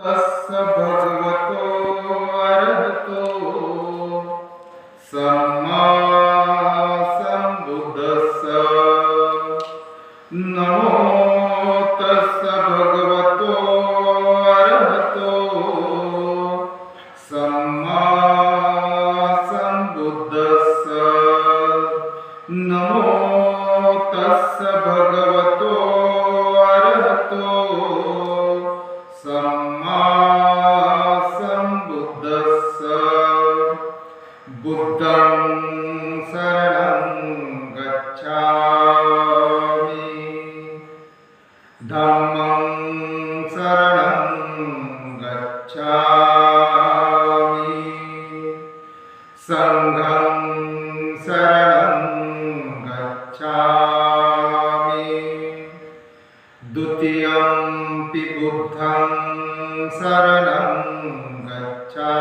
तस्य भगवतो बुद्धं शरणं गच्छामि।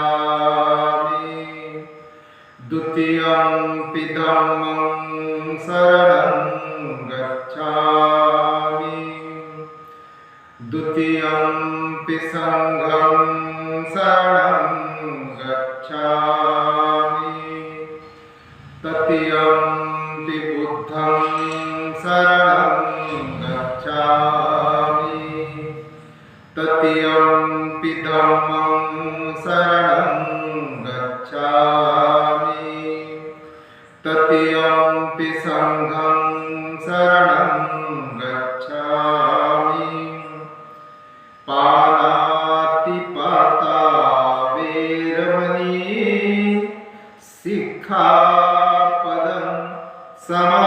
द्वितीयं पितम् शिक्षापदं समा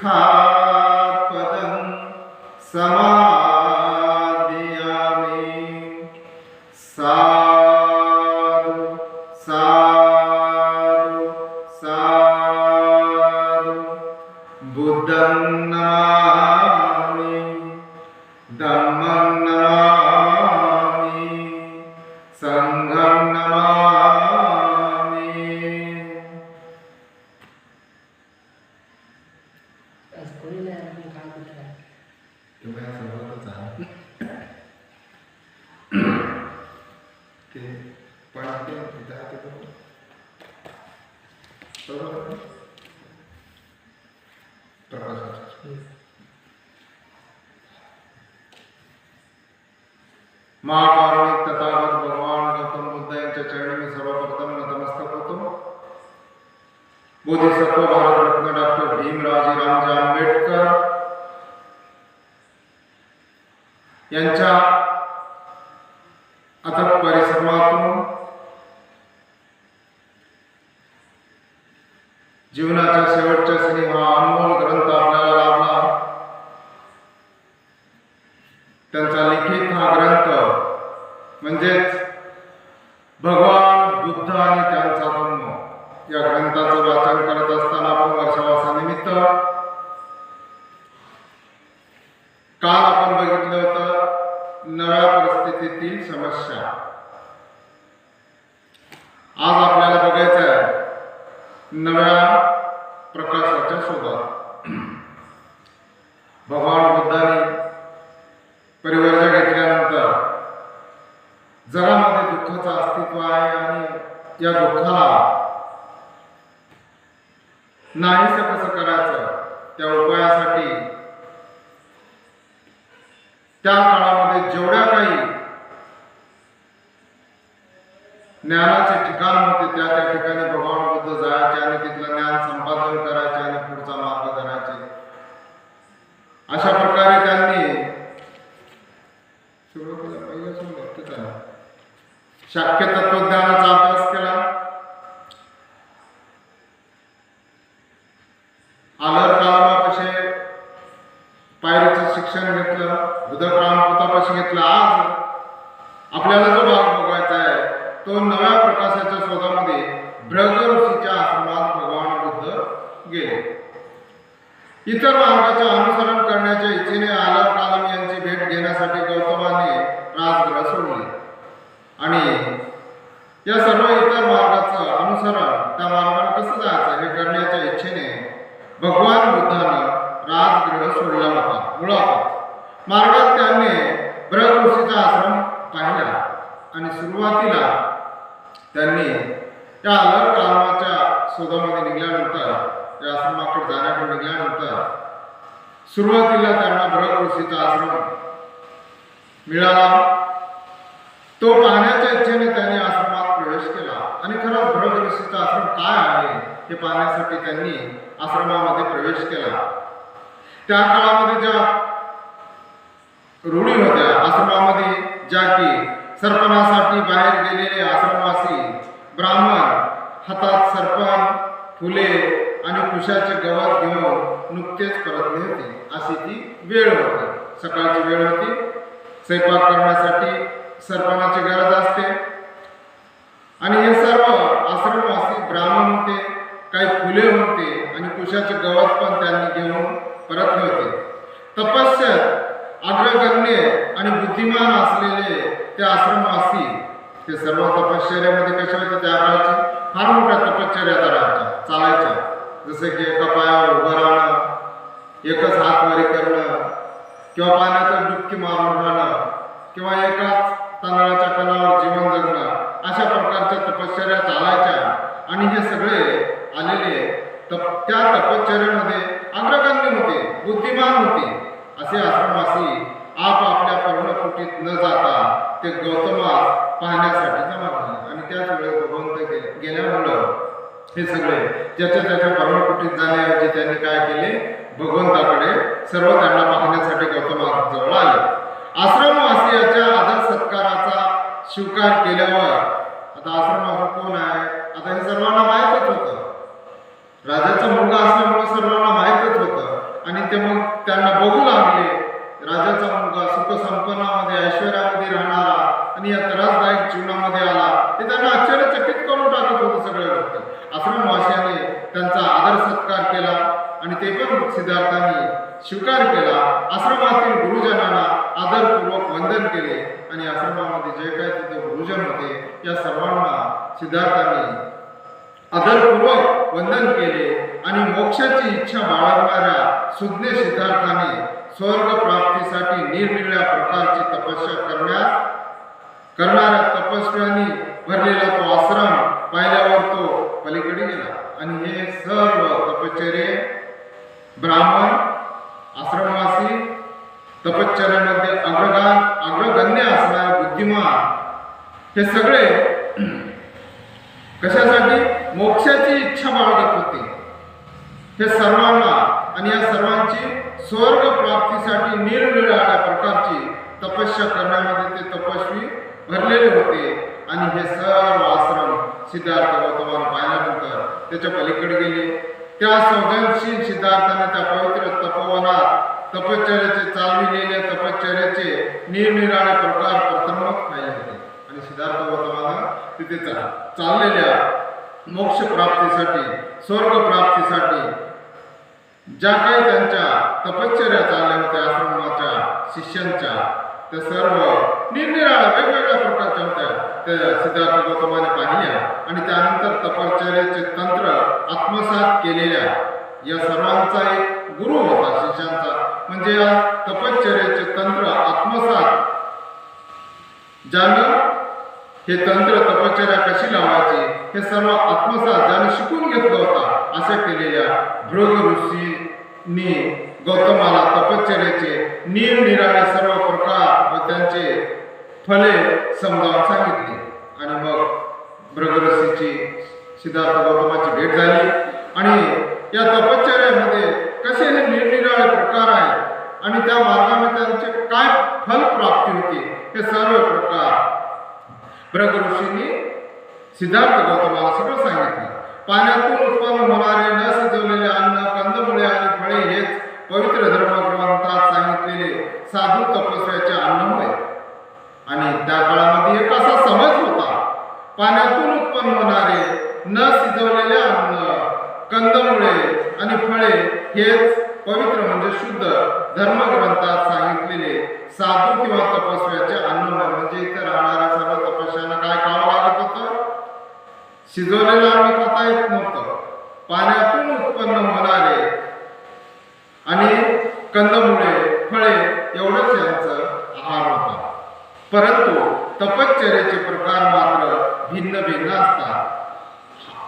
come. 我。Father. इतर मार्गाचे अनुसरण करण्याच्या इच्छेने आलर कालम यांची भेट घेण्यासाठी गौतमाने राजगृह सोडले. आणि या सर्व इतर मार्गाचं अनुसरण त्या मार्गाने कसं जायचं हे करण्याच्या इच्छेने भगवान बुद्धानं राजगृह सोडला होता मुळात. मार्गात त्यांनी ब्रहऋषीचा आश्रम पाहिला आणि सुरुवातीला त्यांनी त्या अलग कालमाच्या शोधामध्ये निघल्यानंतर आश्रमाकडे जाण्याकडे निघल्यानंतर सुरुवातीला त्यांना ब्रग आश्रम मिळाला. तो पाहण्याच्या इच्छेने त्यांनी आश्रमात प्रवेश केला. आणि खरंच भरत आश्रम काय आहे हे पाहण्यासाठी त्यांनी आश्रमामध्ये प्रवेश केला. त्या काळामध्ये ज्या रूढी होत्या आश्रमामध्ये ज्या की सर्पणासाठी बाहेर गेलेले आश्रमवासी ब्राह्मण हातात सर्पण फुले आणि कुशाचे गवत घेऊन नुकतेच परतले होते अशी ती वेळ होती. सकाळची वेळ होती. स्वयंपाक करण्यासाठी सरपणाची गरज असते. आणि हे सर्व आश्रमवासी ब्राह्मण होते काही फुले होते आणि कुशाचे गवत पण त्यांनी घेऊन परतले होते तपस्यात अग्रगण्य आणि बुद्धिमान असलेले ते आश्रमवासी ते सर्व तपश्चर्यामध्ये कशा होते त्या काळाचे फार मोठ्या तपश्चर्या करायच्या चालायच्या. जसं की एका पायावर उभं राहणं एकच हात करणं किंवा पाण्याचं डुबकी मारून राहणं किंवा एकाच तांदळाच्या कणावर जीवन जगणं अशा प्रकारच्या तपश्चर्या चालायच्या. आणि हे सगळे आलेले तप त्या तपश्चर्यामध्ये अग्रगण्य होते बुद्धिमान होते. असे आश्रमवासी आपापल्या पर्णकुटीत न जाता ते गौतमास पाहण्यासाठी जमा झाले आणि त्याच वेळेस भगवंत गेल्यामुळं हे सगळे ज्याच्या त्याच्या पर्णकुटीत जाण्याऐवजी त्यांनी काय केले भगवंताकडे सर्व त्यांना पाहण्यासाठी गौतमाजवळ आले. आश्रमवासियाच्या आदर सत्काराचा स्वीकार केल्यावर आता आश्रमवासी कोण आहे? आता हे सर्वांना माहीतच होतं. राजाचा मुलगा असल्यामुळे सर्वांना माहीतच होतं. आणि ते मग त्यांना बघू लागले राजाचा मुलगा सुखसंपन्नामध्ये ऐश्वर्यामध्ये राहणारा आणि या त्रासदायक जीवनामध्ये आला ते त्यांना आश्चर्य करून टाकत होते सगळे व्यक्ती आश्रमवासियाने त्यांचा स्वीकार केला आणि ते पण सिद्धार्थांनी स्वीकार केला. आश्रमातील गुरुजनांना आदरपूर्वक वंदन केले आणि आश्रमामध्ये जे काय तिथे गुरुजन होते या सर्वांना सिद्धार्थांनी आदरपूर्वक वंदन केले आणि मोक्षाची इच्छा बाळगणाऱ्या सुज्ञ सिद्धार्थाने स्वर्ग प्राप्तीसाठी निरनिराळ्या प्रकारची तपस्या करण्यास करणाऱ्या तपस्व्यांनी भरलेला तो आश्रम पाहिल्यावर तो पलीकडे गेला. आणि हे सर्व ब्राह्मण आश्रमवासी तपश्चर्यामध्ये अग्रगान अग्रगण्य असणारे बुद्धिमान हे सगळे कशासाठी? मोक्षाची इच्छा बाळगत होते. हे सर्वांना आणि या सर्वांची स्वर्ग प्राप्तीसाठी निरनिराळ्या प्रकारची तपस्या करण्यामध्ये ते तपस्वी भरलेले होते. आणि हे सर्व आश्रम सिद्धार्थ गौतमानं पाहिल्यानंतर त्याच्या पलीकडे गेले. त्या सौजनशील सिद्धार्थाने त्या पवित्र तपोवनात तपश्चर्याचे चालविलेल्या तपश्चर्याचे निरनिराळे प्रकार प्रथमच पाहिले होते. आणि सिद्धार्थ गौतमानं तिथे चा- चाललेल्या मोक्ष प्राप्तीसाठी स्वर्ग प्राप्तीसाठी ज्या काही त्यांच्या तपश्चर्या चालल्या होत्या आश्रमाच्या शिष्यांच्या त्या सर्व निरनिराळ्या वेगवेगळ्या प्रकारच्या होत्या. त्या सिद्धार्थ गौतमाने पाहिल्या आणि त्यानंतर तपश्चर्याचे तंत्र आत्मसात केलेल्या या सर्वांचा एक गुरु होता शिष्यांचा. म्हणजे या तपश्चर्याचे तंत्र आत्मसात. ज्यानं हे तंत्र तपश्चर्या कशी लावायची? हे सर्व आत्मसात ज्यानं शिकून घेतलं होता असे केलेल्या भृग ऋषींनी गौतमाला तपश्चर्याचे निरनिराळे सर्व प्रकार व त्यांचे फले समजावून सांगितले. आणि मग भृग ऋषीची सिद्धार्थ गौतमाची भेट झाली. आणि या तपश्चर्यामध्ये कसे हे निरनिराळे प्रकार आहेत आणि त्या मार्गाने त्यांचे काय फल प्राप्ती होती हे सर्व प्रकार भृग ऋषींनी सिद्धार्थ गौतमाला सगळं सांगितलं. पाण्यातून उत्पन्न होणारे न सजवलेले अन्न पवित्र धर्मग्रंथात सांगितलेले साधू तपस्व्याचे अन्न होय आणि त्या काळामध्ये एक असा समज होता. पाण्यातून उत्पन्न होणारे न शिजवलेले अन्न कंदमुळे आणि फळे हेच पवित्र म्हणजे शुद्ध धर्मग्रंथात सांगितलेले साधू किंवा तपस्व्याचे अन्न म्हणजे इथे राहणाऱ्या सर्व तपस्यांना काय खावं लागत होत? शिजवलेलं अन्न खाता येत नव्हतं. पाण्यातून उत्पन्न होणारे आणि कंदमुळे फळे एवढंच यांचं आहार होता. परंतु तपश्चर्याचे प्रकार मात्र भिन्न भिन्न असतात.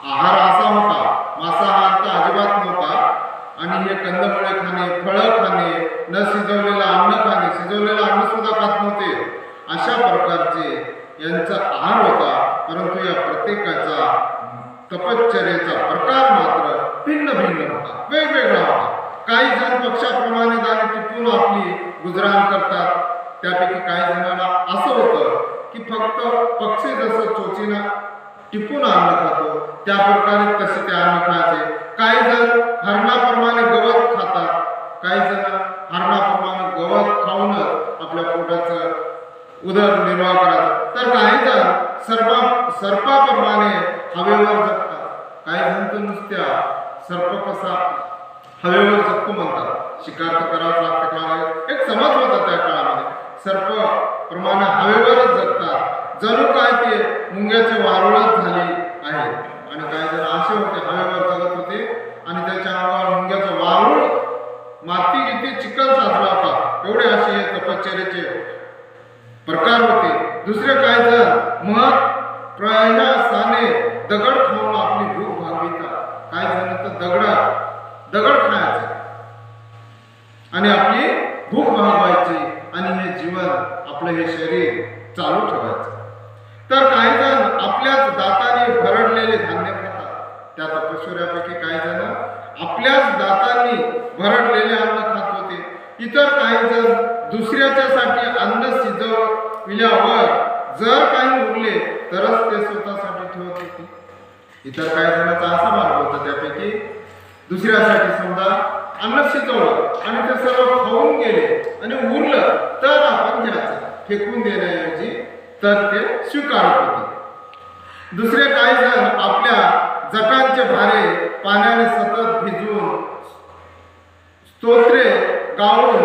आहार असा होता मांसाहार तर अजिबात नव्हता. आणि हे कंदमुळे खाणे फळं खाणे न शिजवलेलं अन्न खाणे शिजवलेलं अन्न सुद्धा खात नव्हते. अशा प्रकारचे यांचा आहार होता परंतु या प्रत्येकाचा तपश्चर्याचा प्रकार मात्र भिन्न भिन्न होता. वेगवेगळा होता. काही जण पक्षाप्रमाणे दाणे टिपून आपली गुजराण करतात. त्यापैकी काही जणांना असं होतं की फक्त पक्षी जसं चोचीनं टिपून अन्न खातो त्या प्रकारे तसे ते अन्न खायचे काही जण हरणाप्रमाणे गवत खातात. काही जण हरणाप्रमाणे गवत खाऊनच आपल्या पोटाचं उदरनिर्वाह करतात तर काही जण सर्पा सर्पाप्रमाणे हवेवर जगतात. काही जण तर नुसत्या सर्प कसा हवेवर जगतो म्हणतात. शिकार तर करावं लागतं काळामध्ये एक समज होता त्या काळामध्ये. सर्प प्रमाणे हवेवरच जगतात. जणू काय ते मुंग्याचे वारुळ झाले आहे आणि काही जण असे होते हवेवर जगत होते आणि त्याच्या अंगावर मुंग्याचं वारुळ माती इथे चिखल साचला होता एवढे असे हे तपश्चर्याचे प्रकार होते दुसरे काही जण मग प्रयासाने दगड खाऊन आपली भूक भागवितात काही जण तर दगड दगड खायचे आणि आपली भूक भागवायची आणि हे जीवन आपलं हे शरीर चालू ठेवायचं तर काही जण आपल्याच दाताने भरडलेले धान्य खातात त्या तपश्चर्यापैकी काही जण आपल्याच दातांनी भरडलेले अन्न खात होते इतर काही जण दुसऱ्याच्यासाठी अन्न शिजविल्यावर जर काही उरले तरच ते स्वतःसाठी ठेवत होते इतर काही जणांचा असा मार्ग होता त्यापैकी दुसऱ्यासाठी समजा अन्न शिजवलं आणि ते सर्व खाऊन गेले आणि उरलं तर आपण घ्यायचं. फेकून देण्याऐवजी तर ते स्वीकारत होते. दुसरे काही जण आपल्या जटांचे भारे पाण्याने सतत भिजवून स्तोत्रे गाऊन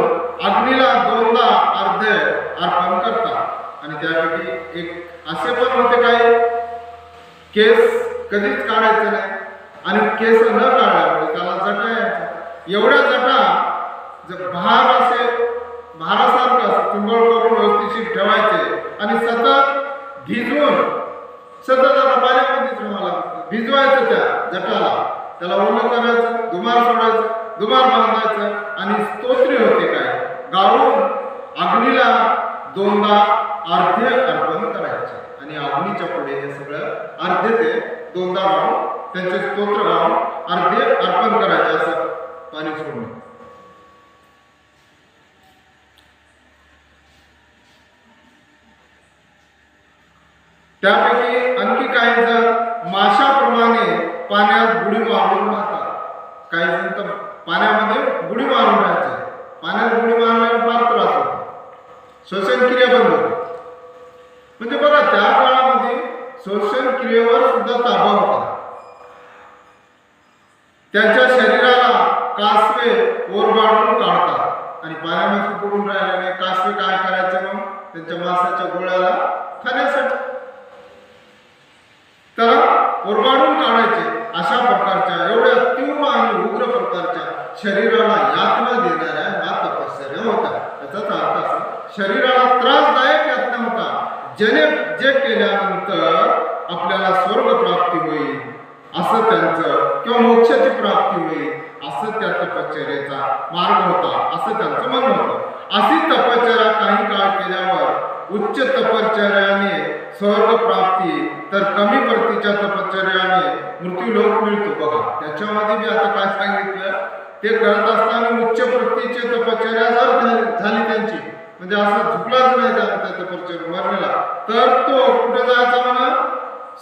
अग्नीला दोनदा अर्ध अर्पण करतात. आणि त्यापैकी एक असे पण होते काही. केस कधीच काढायचं नाही. आणि केस न काढल्यामुळे त्याला जटा यायचं. एवढ्या जटा जर भार असे भारासारखं तुंबळ पिंबळ करून व्यवस्थिशीर ठेवायचे आणि सतत भिजवून सतत आता पाण्यामध्येच राहावं लागतं. भिजवायचं त्या जटाला. त्याला ओलं करायचं दुमार सोडायचं दुमार बांधायचं आणि स्तोत्री होते काय? गाळून अग्नीला दोनदा अर्धे अर्पण करायचे. आणि अग्नीच्या पुढे हे सगळं अर्धे ते दोनदा लावून त्यांचे स्तोत्र लावून अर्धे अर्पण करायचे असं पाणी सोडणं त्यापैकी आणखी काही जण माशाप्रमाणे पाण्यात बुडी मारून राहतात. काही जण तर पाण्यामध्ये बुडी मारून राहायचे. पाण्यात बुडी मारल्याने फार त्रास होतो. श्वसन क्रिया बंद होते. म्हणजे बघा त्या काळामध्ये श्वसन क्रियेवर सुद्धा ताबा होता. त्यांच्या शरीराला कासवे ओरबाडून काढतात आणि पाण्यामध्ये बुडून राहिल्याने कासवे काय करायचे मग? त्यांच्या मासाच्या गोळ्याला खाण्यासाठी. त्याला ओरबाडून काढायचे अशा प्रकारच्या एवढ्या तीव्र आणि उग्र प्रकारच्या शरीराला यातना देणाऱ्या या तपश्चर्या होत्या याचाच अर्थ असा शरीराला त्रासदायक यातना होता ज्याने जे केल्यानंतर आपल्याला स्वर्ग प्राप्ती होईल असं त्यांचं किंवा मोक्षाची प्राप्ती होईल असं त्या तपश्चर्याचा मार्ग होता असं त्यांचं म्हणणं होतं. अशी तपश्चर्या काही काळ केल्यावर उच्च तपश्चर्याने स्वर्ग प्राप्ती तर कमी प्रतीच्या तपश्चर्याने मृत्यू लोक मिळतो. बघा त्याच्यामध्ये मी आता काय सांगितलं? ते करत असताना उच्च प्रतीचे तपश्चर्या झाली झाली त्यांची म्हणजे असं झुकलाच नाही त्याला त्या परिचय मरणाला तर तो कुठे जायचा म्हणा?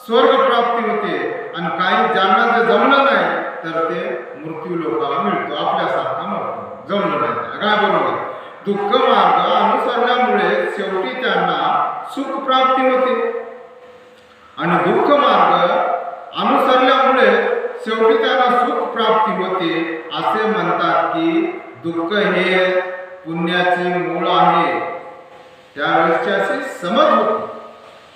स्वर्ग प्राप्ती होते. आणि काही ज्यांना जे जमलं नाही तर ते मृत्यू लोकाला मिळतो. आपल्यासारखा मरतो जमलं नाही काय बरोबर? दुःख मार्ग अनुसरल्यामुळे शेवटी त्यांना सुख प्राप्ती होते. आणि दुःख मार्ग अनुसरल्यामुळे शेवटी त्यांना सुख प्राप्ती होते. असे म्हणतात की दुःख हे पुण्याचे मूळ आहे. त्यावेळेसची अशी समज होती.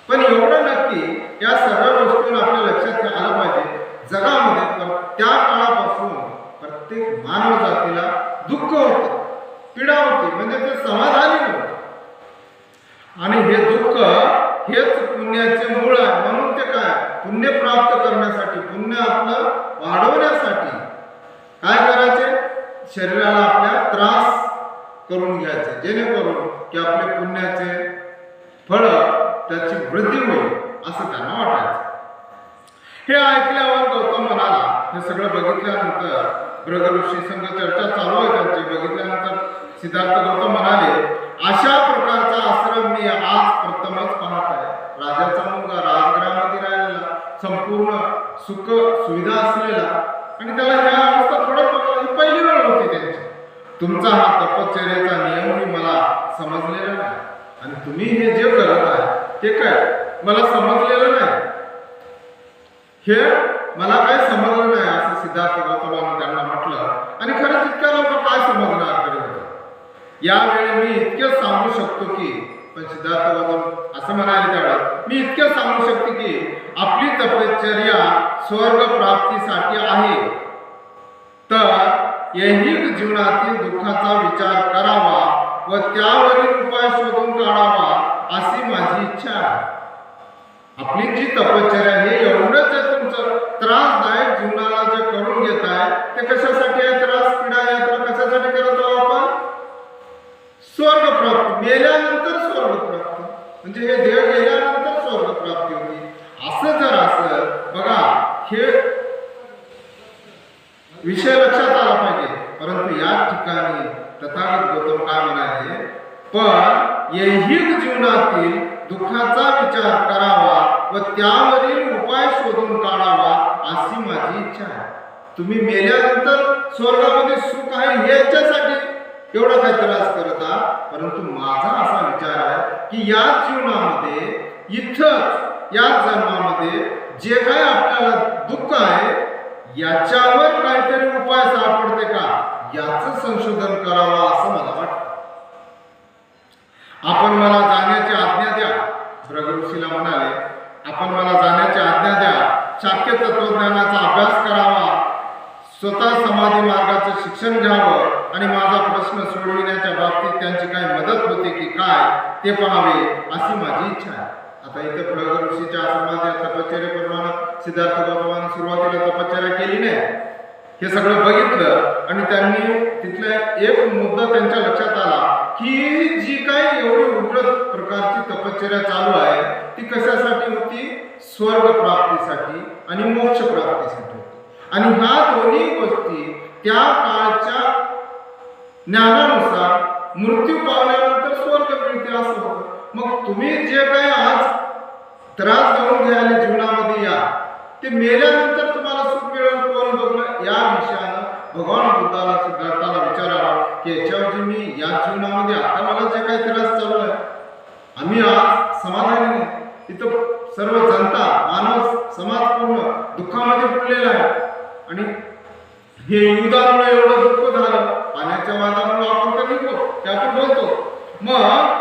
पण एवढं नक्की या सर्व गोष्टीवर आपल्या लक्षात आलं पाहिजे. जगामध्ये त्या काळापासून प्रत्येक मानव जातीला दुःख होतं. पीडा होती. म्हणजे ते समाधानी होते. आणि हे दुःख हेच पुण्याचे मूळ आहे. म्हणून ते काय? पुण्य प्राप्त करण्यासाठी पुण्य आपलं वाढवण्यासाठी. काय करायचे? शरीराला आपल्या त्रास करून घ्यायचं. जेणेकरून की आपले पुण्याचे फळ त्याची वृद्धी होईल असं त्यांना वाटायचं. हे ऐकल्यावर गौतम म्हणाला हे सगळं बघितल्यानंतर भृग ऋषी संघ चर्चा चालू आहे त्यांची. बघितल्यानंतर सिद्धार्थ गौतम म्हणाले अशा प्रकारचा आश्रम मी आज प्रथमच पाहत आहे. राजाचा मुलगा राजगृहामध्ये राहिलेला संपूर्ण सुख सुविधा असलेला आणि त्याला ह्या अवस्था थोडं पहिली वेळ होती त्यांची. तुमचा हा तपश्चर्याचा नियमही मला समजलेला नाही. आणि तुम्ही हे जे करत आहे ते काय? मला समजलेलं नाही. हे मला काय समजलं नाही असं सिद्धार्थ गौतमानं त्यांना म्हटलं. आणि खरंच इतक्या लोक काय समजणार खरं होतं यावेळी मी इतकं सांगू शकतो की पण सिद्धार्थ गौतम असं म्हणाले त्यावेळेस मी इतकं सांगू शकतो की आपली तपश्चर्या स्वर्ग प्राप्तीसाठी आहे. तर ऐहिक जीवनातील दुःखाचा विचार करावा व त्यावरील उपाय शोधून काढावा अशी माझी इच्छा आहे. आपली जी तपश्चर्या हे एवढंच आहे तुमचं. त्रासदायक जीवनाला जे करून घेत आहे ते कशासाठी आहे त्रास? पीडा यात्रा कशासाठी करत आहोत आपण? स्वर्ग प्राप्त मेल्यानंतर स्वर्ग प्राप्त म्हणजे हे देह गेल्यानंतर स्वर्ग प्राप्ती होती असं जर असं बघा हे विषय लक्षात आला पाहिजे परंतु या ठिकाणी तथागत गौतम काय म्हणाले पण ऐहिक जीवनातील दुःखाचा विचार करावा व त्यावरील उपाय शोधून काढावा अशी माझी इच्छा आहे. तुम्ही मेल्यानंतर स्वर्गामध्ये सुख आहे हे याच्यासाठी एवढा काय त्रास करत आहात परंतु माझा असा विचार आहे की या जीवनामध्ये इथंच या जन्मामध्ये जे काही आपल्याला दुःख आहे याच्यावर काहीतरी उपाय सापडते का? याच संशोधन करावं असं मला वाटतं. आपण मला जाण्याची आज्ञा द्या भृग ऋषीला म्हणाले आपण मला जाण्याची आज्ञा द्या शाक्य तत्वज्ञानाचा अभ्यास करावा स्वतः समाधी मार्गाचं शिक्षण घ्यावं आणि माझा प्रश्न सोडविण्याच्या बाबतीत त्यांची काय मदत होते की काय ते पाहावे अशी माझी इच्छा आहे. आता इथं भृग ऋषीच्या आश्रमात तपश्चर्याप्रमाणे सिद्धार्थ भगवान सुरुवातीला तपश्चर्या केली नाही हे सगळं बघितलं आणि त्यांनी तिथला एक मुद्दा त्यांच्या लक्षात आला की जी काही एवढी उग्र प्रकारची तपश्चर्या चालू आहे ती कशासाठी होती? स्वर्ग प्राप्तीसाठी. आणि मोक्ष प्राप्तीसाठी आणि ह्या दोन्ही गोष्टी त्या काळच्या ज्ञानानुसार मृत्यू पावल्यानंतर स्वर्ग मिळते असं होतं. मग तुम्ही जे काय आज त्रास घेऊन घ्यायला जीवनामध्ये या ते मेल्यानंतर तुम्हाला सुख मिळेल कोण बघणं या विषयानं भगवान बुद्धाला सिद्धार्थाला विचारावा की याच्यावरती मी या जीवनामध्ये आता मला जे काही त्रास चालू आहे आम्ही आज समाधानी नाही. इथं सर्व जनता मानव समाज पूर्ण दुःखामध्ये पडलेला आहे. आणि हे युद्धामुळे एवढं दुःख झालं पाण्याच्या वादामुळे आपण तर निघतो ते आपण बोलतो. मग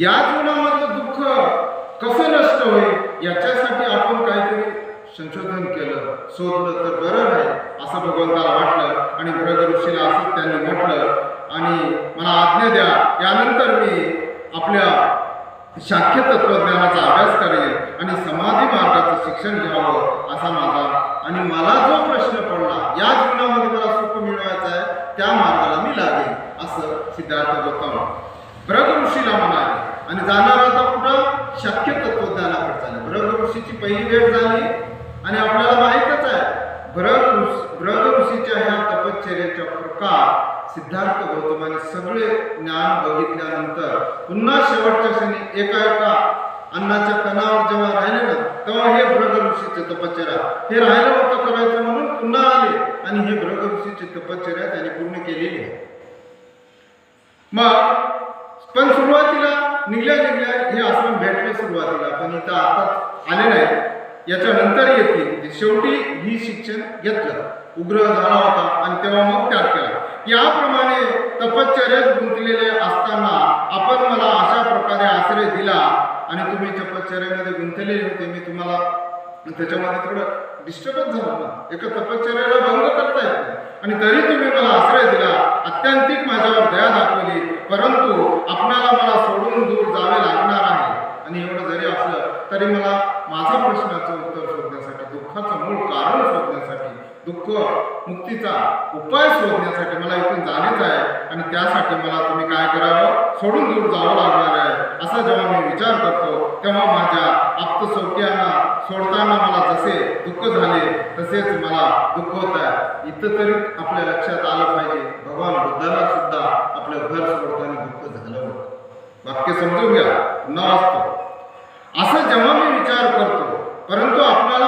या जीवनामधलं दुःख कसं नष्ट होईल याच्यासाठी आपण काहीतरी संशोधन केलं शोधलं तर बरं नाही असं भगवंताला वाटलं. आणि भृग ऋषीला असं त्यांनी म्हटलं. आणि मला आज्ञा द्या यानंतर मी आपल्या शाख्य तत्वज्ञानाचा अभ्यास करेल आणि समाधी मार्गाचं शिक्षण घ्यावं असा माझा आणि मला जो प्रश्न पडला या जीवनामध्ये मला सुख मिळवायचं आहे त्या मार्गाला मी लागेल असं सिद्धार्थ गौतम ब्रग ऋषीला म्हणाले. आणि जाणार आता कुठं? शक्य तत्वज्ञानाकडे झालं ब्रग ऋषीची पहिली भेट झाली. आणि आपल्याला माहीतच आहे ब्रग ऋषी ब्रग ऋषीच्या ह्या तपश्चर्याच्या प्रकार सिद्धार्थ गौतमाने सगळे ज्ञान बघितल्यानंतर पुन्हा शेवटच्या क्षणी एका एका अन्नाच्या कणावर जेव्हा राहिले ना तेव्हा हे भ्रग ऋषीचे तपश्चर्या हे राहिलं होतं करायचं म्हणून पुन्हा आले आणि हे भ्रग ऋषीची तपश्चर्या त्यांनी पूर्ण केलेली आहे. मग पण सुरुवातीला निघल्या निघल्या हे आश्रम भेटले सुरुवातीला पण इथं आता आले नाही याच्यानंतर येतील. शेवटी ही शिक्षण घेतलं. उग्र झाला होता आणि तेव्हा मग त्याग केला. याप्रमाणे तपश्चर्यात गुंतलेले असताना आपण मला अशा प्रकारे आश्रय दिला आणि तुम्ही तपश्चर्यामध्ये गुंतलेले होते. मी तुम्हाला त्याच्यामध्ये थोडं डिस्टर्बन्स झालं ना एका तपश्चर्याला भंग करता येत आणि तरी तुम्ही मला आश्रय दिला. अत्यंतिक माझ्यावर दया दाखवली. परंतु आपणाला मला सोडून दूर जावे लागणार आहे. आणि एवढं जरी असलं तरी मला माझा प्रश्नाचं उत्तर शोधण्यासाठी दुःखाचं मूळ कारण शोधण्यासाठी दुःख मुक्तीचा उपाय शोधण्यासाठी मला इथून जाणेच आहे. आणि त्यासाठी मला तुम्ही काय करावं? सोडून दूर जावं लागणार आहे. असा जेव्हा मी विचार करतो तेव्हा माझ्या आप्तसौख्यांना सोडताना मला जसे दुःख झाले तसेच मला दुःख होत आहे. इथं तरी आपल्या लक्षात आलं पाहिजे. भगवान बुद्धाला सुद्धा आपलं घर सोडताना दुःख झालं होतं. वाक्य समजून घ्या. न असतो असं जेव्हा मी विचार करतो परंतु आपल्याला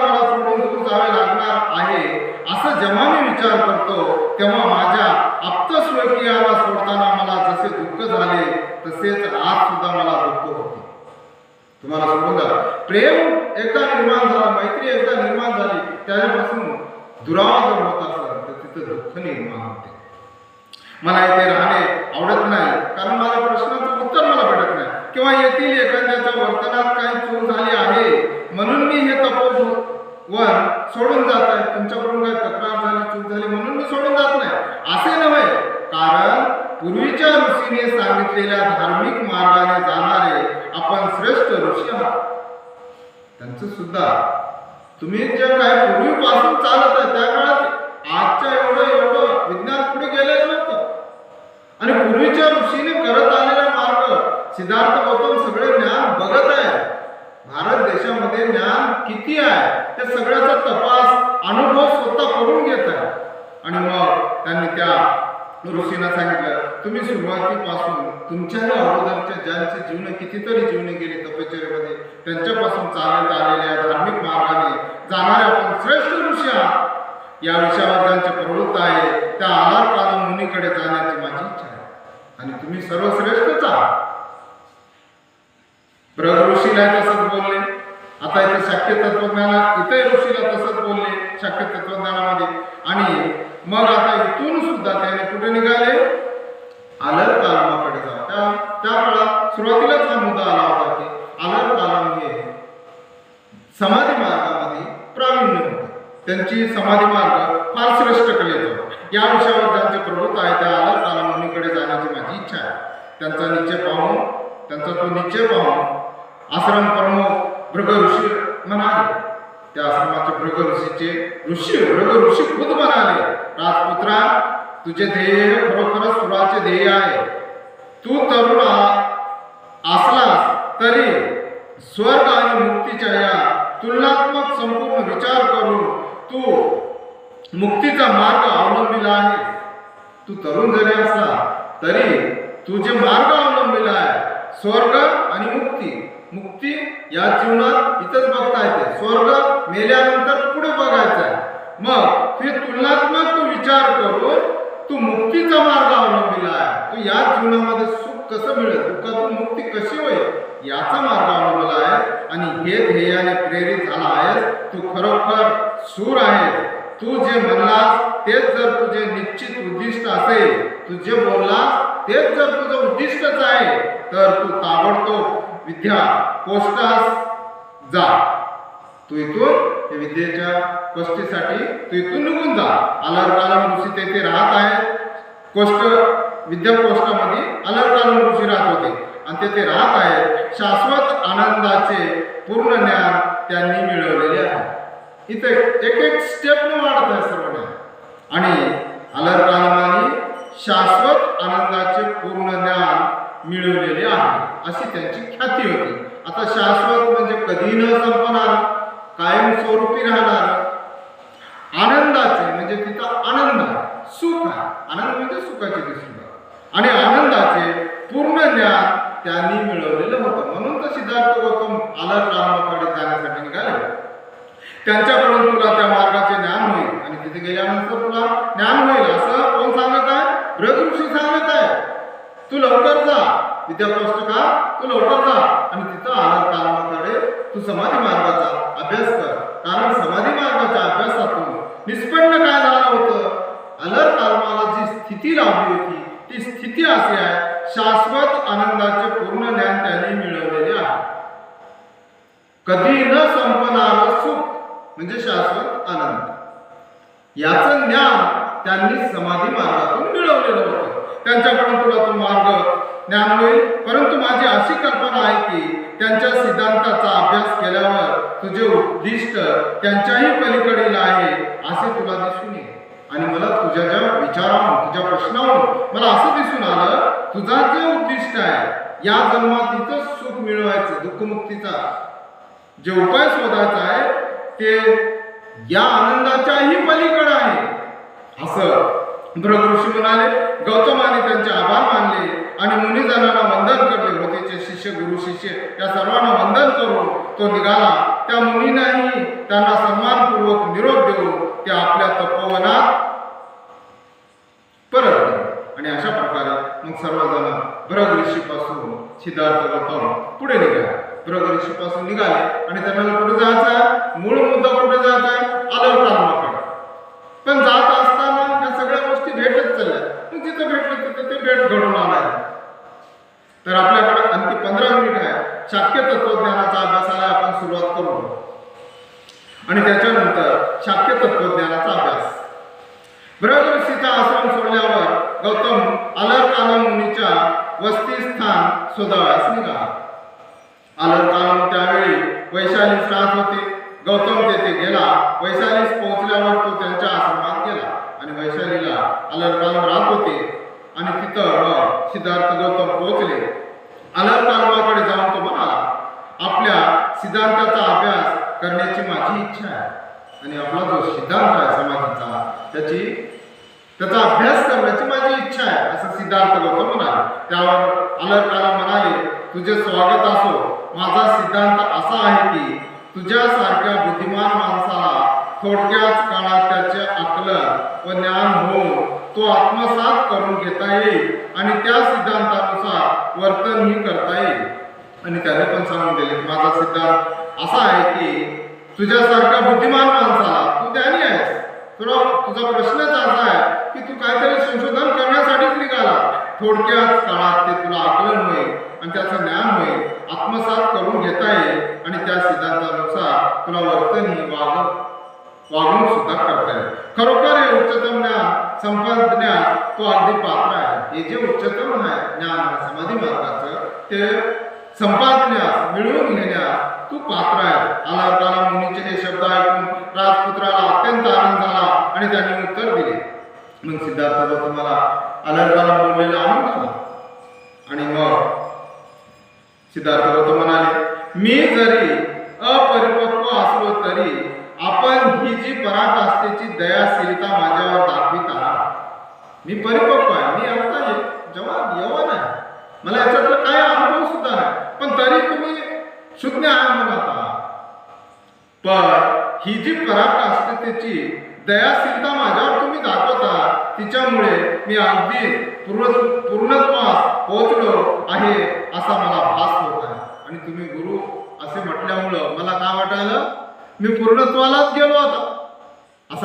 जेव्हा मी विचार करतो तेव्हा माझ्या आप्तस्वकीयाला सोडताना मला जसे दुःख झाले तसेच आज सुद्धा मला दुःख होते. तुम्हाला सोडून जा प्रेम एकदा निर्माण झाला मैत्री एकदा निर्माण झाली त्याच्यापासून दुरावा जर होत असेल तर तिथं दुःख निर्माण होते. मला इथे राहणे आवडत नाही कारण माझ्या प्रश्नाचं उत्तर मला भेटत नाही. किंवा येथील एखाद्याच्या वर्तनात काही चूक झाली आहे म्हणून मी हे वर सोडून जात आहे तुमच्याकडून काही तक्रार झाली चूक झाली म्हणून मी सोडून जात नाही. असे नव्हे. कारण पूर्वीच्या ऋषीने सांगितलेल्या धार्मिक मार्गाने जाणारे आपण श्रेष्ठ ऋषी आहात. त्यांचं सुद्धा तुम्ही जे काय पूर्वीपासून चालत आहे त्या काळात आजच्या एवढं एवढं विज्ञान पुढे गेलेलं नव्हतं. आणि पूर्वीच्या ऋषीने करत आलेला मार्ग सिद्धार्थ गौतम सगळे ज्ञान बघत आहे भारत देशामध्ये ज्ञान किती आहे त्या सगळ्याचा तपास अनुभव स्वतः करून घेत आहे. आणि मग त्यांनी त्या ऋषींना सांगितलं तुम्ही सुरुवातीपासून तुमच्याही अगोदरच्या ज्यांचे जीवन कितीतरी जीवन गेले तपश्चर्यामध्ये त्यांच्यापासून चालत आलेल्या धार्मिक मार्गाने जाणाऱ्या आपण श्रेष्ठ ऋषी आहात. या विषयावर ज्यांचे प्रवृत्त आहे त्या आधार काल मुनीकडे जाण्याची माझी इच्छा आहे. आणि तुम्ही सर्वश्रेष्ठच आहात. ब्रग ऋषीला तसंच बोलले. आता इथे शक्य तत्वज्ञाना इथे ऋषीला तसंच बोलले शक्य तत्वज्ञानामध्ये आणि मग आता इथून सुद्धा त्याने कुठे निघाले? आलर कालमाकडे जा त्या त्या काळात सुरुवातीलाच हा मुद्दा आला होता की आलर कालम हे समाधी मार्गामध्ये प्रावीण्य होते. त्यांची समाधी मार्ग फार श्रेष्ठ कलेत होता. या विषयावर ज्यांचे प्रभुत्व आहे त्या आलर कालमुनीकडे जाण्याची माझी इच्छा आहे. त्यांचा निश्चय पाहून त्यांचा तो निश्चय पाहून आश्रम प्रमुख भृग ऋषी म्हणाले त्या आश्रमाचे भृग ऋषीचे ऋषी भृग ऋषी खुद म्हणाले राजपुत्रा तुझे ध्येय खरोखरच सुराचे ध्येय आहे. तू तरुण असलास तरी स्वर्ग आणि मुक्तीच्या या तुलनात्मक संपूर्ण विचार करून तू मुक्तीचा मार्ग अवलंबिला आहे. तू तरुण जरी असला तरी तुझे मार्ग अवलंबिला आहे. स्वर्ग आणि मुक्ती मुक्ती या जीवनात इथंच बघता येते स्वर्ग मेल्यानंतर पुढे बघायचं आहे मग ते तुलनात्मक तू विचार करून तू मुक्तीचा मार्ग अवलंबिला आहे. तू या जीवनामध्ये सुख कसं मिळेल? दुःखातून मुक्ती कशी होईल? याचा मार्ग अवलंबला आहे. आणि हे ध्येयाने प्रेरित झाला आहेस. तू खरोखर सूर आहे तू जे म्हणलास तेच जर तुझे निश्चित उद्दिष्ट असेल तू जे बोललास तेच जर तुझं उद्दिष्टच आहे तर तू ताबडतोब विद्या कोष्टास जा. तू इथून विद्येच्या कोष्टीसाठी तू इथून निघून जा. आलार ऋषी तेथे राहत आहे कोष्ट विद्या कोष्टामध्ये कालम ऋषी राहत होते. आणि तेथे राहत आहे शाश्वत आनंदाचे पूर्ण ज्ञान त्यांनी मिळवलेले आहे. इथे एक एक स्टेपने वाढत आहे सर्व ज्ञान आणि आलार शाश्वत आनंदाचे पूर्ण ज्ञान मिळवलेले आहे. अशी त्यांची ख्याती होती. आता शाश्वत म्हणजे कधी न संपणार कायम स्वरूपी राहणार. आनंदाचे म्हणजे तिथं आनंद सुख आहे. आनंद म्हणजे सुखाची दिसून आणि आनंदाचे पूर्ण ज्ञान त्यांनी मिळवलेलं होतं. म्हणून तर सिद्धार्थ गौतम आलर रामाकडे जाण्यासाठी निघाले. त्यांच्याकडून तुला त्या मार्गाचे ज्ञान होईल. आणि तिथे गेल्यानंतर तुला ज्ञान होईल. असं कोण सांगत आहे? रघुषी सांगत आहे. तू लवकर जा. विद्याकोष्ट का? तू लवकर जा आणि तिथं आधार कालमाकडे तू समाधी मार्गाचा अभ्यास कर. कारण समाधी मार्गाच्या अभ्यासातून निष्पन्न काय झालं होतं? अलर कालमाला जी स्थिती लाभली होती ती स्थिती अशी आहे शाश्वत आनंदाचे पूर्ण ज्ञान त्यांनी मिळवलेले आहे. कधी न संपणार सुख म्हणजे शाश्वत आनंद. याचं ज्ञान त्यांनी समाधी मार्गातून मिळवलेलं होतं. त्यांच्याकडून तुला तो मार्ग ज्ञान होईल परंतु माझी अशी कल्पना आहे की त्यांच्या सिद्धांताचा अभ्यास केल्यावर तुझे उद्दिष्ट त्यांच्याही पलीकडील आहे असे तुला दिसून येईल. आणि मला तुझ्या ज्या विचारावरून तुझ्या प्रश्नावरून मला असं दिसून आलं तुझा जे उद्दिष्ट आहे या जन्मात इथं सुख मिळवायचं दुःखमुक्तीचा. जे उपाय शोधायचा आहे ते या आनंदाच्याही पलीकडे आहे. असं ऋषी म्हणाले गौतमाने त्यांचे आभार मानले आणि मुनिजनांना वंदन करले. होतेचे शिष्य गुरु शिष्य या सर्वांना वंदन करून तो निघाला. त्या मुनींनाही त्यांना सन्मानपूर्वक निरोप देऊन ते आपल्या तपोवनात परत आणि अशा प्रकारे मग सर्वजण भ्रग ऋषीपासून सिद्धार्थ गौतम पुढे निघाले. भ्रग ऋषीपासून निघाले आणि त्यांना कुठे जायचं आहे मूळ मुद्दा कुठे जायचा आहे आलर पण जात असताना या सगळ्या गोष्टी भेटत चालल्या मग जिथं भेटलं तिथं ते घडून तर आपल्याकडे आणखी पंधरा मिनिट आहे. शाक्य तत्वज्ञानाचा अभ्यासाला आपण सुरुवात करू. आणि त्याच्यानंतर शाक्य तत्वज्ञानाचा अभ्यास. बृहद आश्रम सोडल्यावर गौतम अलर कालम मुनीच्या वसतिस्थान शोधाव्यास निघाला. अलर कालम त्यावेळी वैशालीस राहत होते. गौतम तेथे गेला. वैशालीस पोहोचल्यावर तो त्यांच्या आश्रमात गेला. आणि वैशालीला अलरकाल राहत होते. आणि तिथं सिद्धार्थ गौतम पोहोचले. अलर जाऊन तो म्हणाला आपल्या सिद्धांताचा अभ्यास करण्याची माझी इच्छा आहे. आणि आपला जो सिद्धांत आहे समाजाचा त्याची त्याचा अभ्यास करण्याची माझी इच्छा आहे असं सिद्धार्थ गौतम म्हणाले. त्यावर अलर काला म्हणाले तुझे स्वागत असो. माझा सिद्धांत असा आहे की तुझ्यासारख्या बुद्धिमान माणसाला थोडक्याच काळात त्याचे आकलन व ज्ञान होऊन तो आत्मसात करून घेता येईल आणि त्या सिद्धांतानुसार वर्तनही करता येईल. आणि त्याने पण सांगून दिले माझा सिद्धांत असा आहे की तुझ्यासारख्या बुद्धिमान माणसाला तू त्यानी आहेस. तुला तुझा प्रश्नच असा आहे की तू काहीतरी संशोधन करण्यासाठीच निघाला. थोडक्याच काळात ते तुला आकलन होईल आणि त्याचं ज्ञान होईल. आत्मसात करून घेता येईल आणि त्या सिद्धांतानुसार तुला वर्तनही वाग वागणूक सुद्धा करता येईल. खरोखर हे उच्चतम ज्ञान संपादण्यास तो अगदी पात्र आहे. हे जे उच्चतम आहे ज्ञान समाधी मार्गाचं ते संपादण्यास मिळवून घेण्यास तू पात्र आहे. आला काला मुनीचे हे शब्द ऐकून राजपुत्राला अत्यंत आनंद झाला आणि त्यांनी उत्तर दिले. मग सिद्धार्थ तुम्हाला अलंकाला बोललेला आनंद झाला. आणि मग सिद्धार्थ गौतम म्हणाले मी जरी अपरिपक्व असलो तरी आपण ही जी पराकाष्ठेची दयाशीलता माझ्यावर दाखवित मी परिपक्व आहे. मी आता जवाब यवन आहे. मला याच्यातला काय अनुभव सुद्धा नाही. पण तरी तुम्ही शून्य आहे आहात पण ही जी पराकाष्ठतेची दयाशीलता माझ्यावर तुम्ही दाखवता तिच्यामुळे मी अगदी पूर्ण पूर्णत्वास पोहोचलो आहे असा मला भास होत आहे. आणि तुम्ही गुरु असे म्हटल्यामुळं मला काय वाटायला? मी पूर्णत्वालाच गेलो आता असा